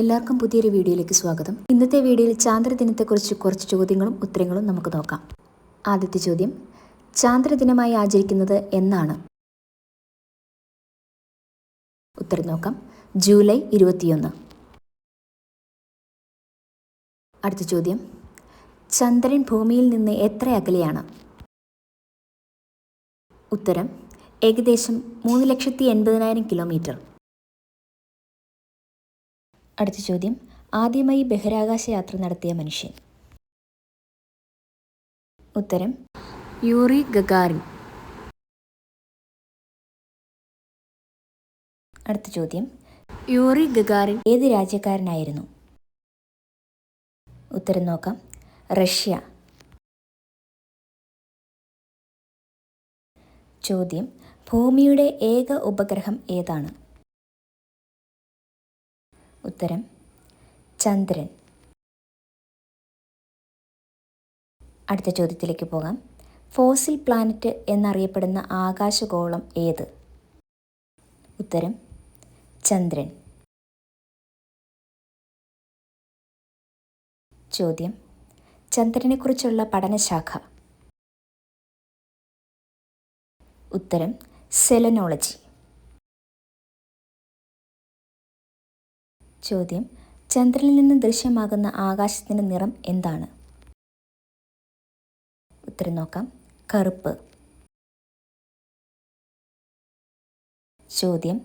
എല്ലാവർക്കും പുതിയൊരു വീഡിയോയിലേക്ക് സ്വാഗതം. ഇന്നത്തെ വീഡിയോയിൽ ചാന്ദ്രദിനത്തെക്കുറിച്ച് കുറച്ച് ചോദ്യങ്ങളും ഉത്തരങ്ങളും നമുക്ക് നോക്കാം. ആദ്യത്തെ ചോദ്യം ചാന്ദ്രദിനമായി ആചരിക്കുന്നത് എന്നാണ്. ഉത്തരം നോക്കാം. ജൂലൈ ഇരുപത്തിയൊന്ന്. അടുത്ത ചോദ്യം ചന്ദ്രൻ ഭൂമിയിൽ നിന്ന് എത്ര അകലെയാണ്? ഉത്തരം ഏകദേശം മൂന്ന് ലക്ഷത്തി എൺപതിനായിരം കിലോമീറ്റർ. അടുത്ത ചോദ്യം. ആദ്യമായി ബഹിരാകാശ യാത്ര നടത്തിയ മനുഷ്യൻ. ഉത്തരം യൂറി ഗഗാറിൻ അടുത്ത ചോദ്യം യൂറി ഗഗാറിൻ ഏത് രാജ്യക്കാരനായിരുന്നു? ഉത്തരം നോക്കാം. റഷ്യ. ചോദ്യം ഭൂമിയുടെ ഏക ഉപഗ്രഹം ഏതാണ്? ഉത്തരം ചന്ദ്രൻ. അടുത്ത ചോദ്യത്തിലേക്ക് പോകാം. ഫോസിൽ പ്ലാനറ്റ് എന്നറിയപ്പെടുന്ന ആകാശഗോളം ഏത്? ഉത്തരം ചന്ദ്രൻ. ചോദ്യം ചന്ദ്രനെക്കുറിച്ചുള്ള പഠനശാഖ. ഉത്തരം സെലനോളജി. ചോദ്യം ചന്ദ്രനിൽ നിന്ന് ദൃശ്യമാകുന്ന ആകാശത്തിന്റെ നിറം എന്താണ്? ഉത്തരം നോക്കാം കറുപ്പ്. ചോദ്യം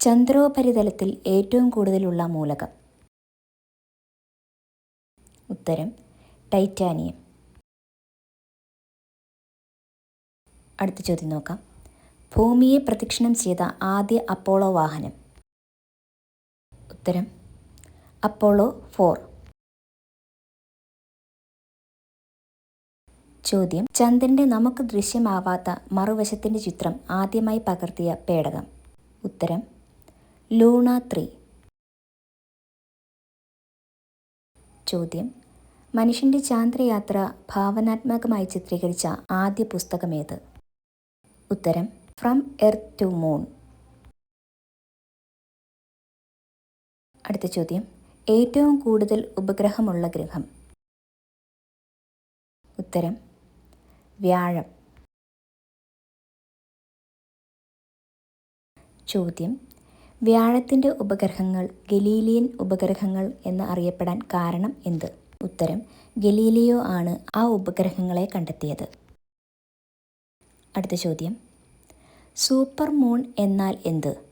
ചന്ദ്രോപരിതലത്തിൽ ഏറ്റവും കൂടുതലുള്ള മൂലകം. ഉത്തരം ടൈറ്റാനിയം. അടുത്ത ചോദ്യം നോക്കാം ഭൂമിയെ പ്രദക്ഷിണം ചെയ്ത ആദ്യ അപ്പോളോ വാഹനം. ഉത്തരം. Apollo four. ചോദ്യം. ചന്ദ്രന്റെ നമുക്ക് ദൃശ്യമാവാത്ത മറുവശത്തിന്റെ ചിത്രം ആദ്യമായി പകർത്തിയ പേടകം. ഉത്തരം. Luna three. ചോദ്യം. മനുഷ്യന്റെ ചാന്ദ്രയാത്ര ഭാവനാത്മകമായി ചിത്രീകരിച്ച ആദ്യ പുസ്തകമേത്? ഉത്തരം. From earth to moon. അടുത്ത ചോദ്യം. ഏറ്റവും കൂടുതൽ ഉപഗ്രഹമുള്ള ഗ്രഹം. ഉത്തരം വ്യാഴം. ചോദ്യം വ്യാഴത്തിന്റെ ഉപഗ്രഹങ്ങൾ ഗലീലിയൻ ഉപഗ്രഹങ്ങൾ എന്ന് അറിയപ്പെടാൻ കാരണം എന്ത്? ഉത്തരം ഗലീലിയോ ആണ് ആ ഉപഗ്രഹങ്ങളെ കണ്ടെത്തിയത്. അടുത്ത ചോദ്യം സൂപ്പർ മൂൺ എന്നാൽ എന്ത്?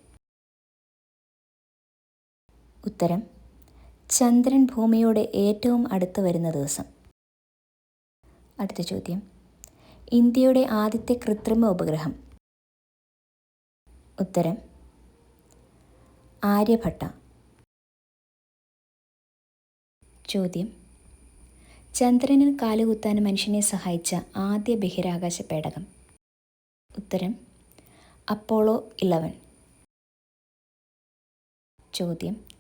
ഉത്തരം ചന്ദ്രൻ ഭൂമിയോട് ഏറ്റവും അടുത്ത് വരുന്ന ദിവസം. അടുത്ത ചോദ്യം ഇന്ത്യയുടെ ആദ്യത്തെ കൃത്രിമ ഉപഗ്രഹം. ഉത്തരം ആര്യഭട്ട. ചോദ്യം ചന്ദ്രനിൽ കാലുകുത്താൻ മനുഷ്യനെ സഹായിച്ച ആദ്യ ബഹിരാകാശ പേടകം. ഉത്തരം അപ്പോളോ ഇലവൻ. ചോദ്യം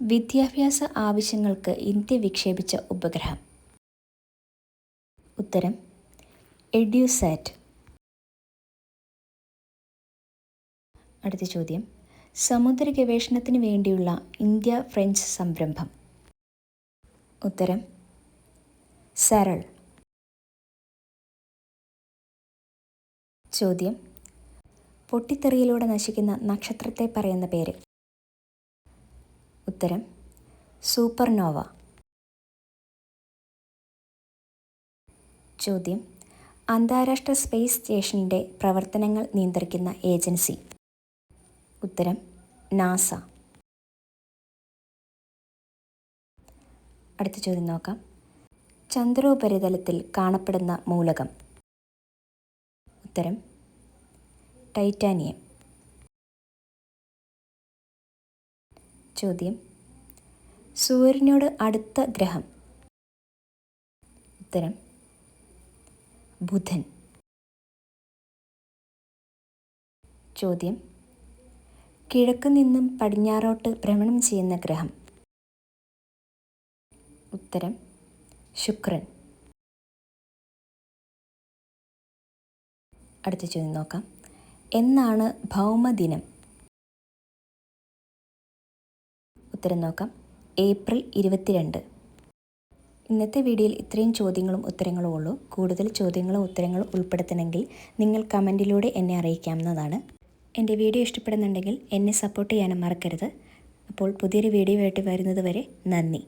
വിദ്യാഭ്യാസ ആവശ്യങ്ങൾക്ക് ഇന്ത്യ വിക്ഷേപിച്ച ഉപഗ്രഹം. ഉത്തരം എഡ്യൂസാറ്റ്. അടുത്ത ചോദ്യം സമുദ്ര ഗവേഷണത്തിന് വേണ്ടിയുള്ള ഇന്ത്യ ഫ്രഞ്ച് സംരംഭം. ഉത്തരം സരൾ. ചോദ്യം പൊട്ടിത്തെറിയിലൂടെ നശിക്കുന്ന നക്ഷത്രത്തെ പറയുന്ന പേര്. ഉത്തരം സൂപ്പർനോവ. ചോദ്യം അന്താരാഷ്ട്ര സ്പേസ് സ്റ്റേഷനിന്റെ പ്രവർത്തനങ്ങൾ നിയന്ത്രിക്കുന്ന ഏജൻസി. ഉത്തരം നാസ. അടുത്ത ചോദ്യം നോക്കാം. ചന്ദ്രോപരിതലത്തിൽ കാണപ്പെടുന്ന മൂലകം. ഉത്തരം ടൈറ്റാനിയം. ചോദ്യം. സൂര്യനോട് അടുത്ത ഗ്രഹം. ഉത്തരം. ബുധൻ. ചോദ്യം. കിഴക്ക് നിന്നും പടിഞ്ഞാറോട്ട് ഭ്രമണം ചെയ്യുന്ന ഗ്രഹം. ഉത്തരം. ശുക്രൻ. അടുത്ത ചോദ്യം നോക്കാം. എന്നാണ് ഭൗമദിനം? ഉത്തരം നോക്കാം. ഏപ്രിൽ ഇരുപത്തിരണ്ട്. ഇന്നത്തെ വീഡിയോയിൽ ഇത്രയും ചോദ്യങ്ങളും ഉത്തരങ്ങളും ഉള്ളൂ. കൂടുതൽ ചോദ്യങ്ങളും ഉത്തരങ്ങളും ഉൾപ്പെടുത്തണമെങ്കിൽ നിങ്ങൾ കമന്റിലൂടെ എന്നെ അറിയിക്കാവുന്നതാണ്. എന്റെ വീഡിയോ ഇഷ്ടപ്പെടുന്നുണ്ടെങ്കിൽ എന്നെ സപ്പോർട്ട് ചെയ്യാനും മറക്കരുത്. അപ്പോൾ പുതിയൊരു വീഡിയോ ആയിട്ട് വരുന്നത് വരെ നന്ദി.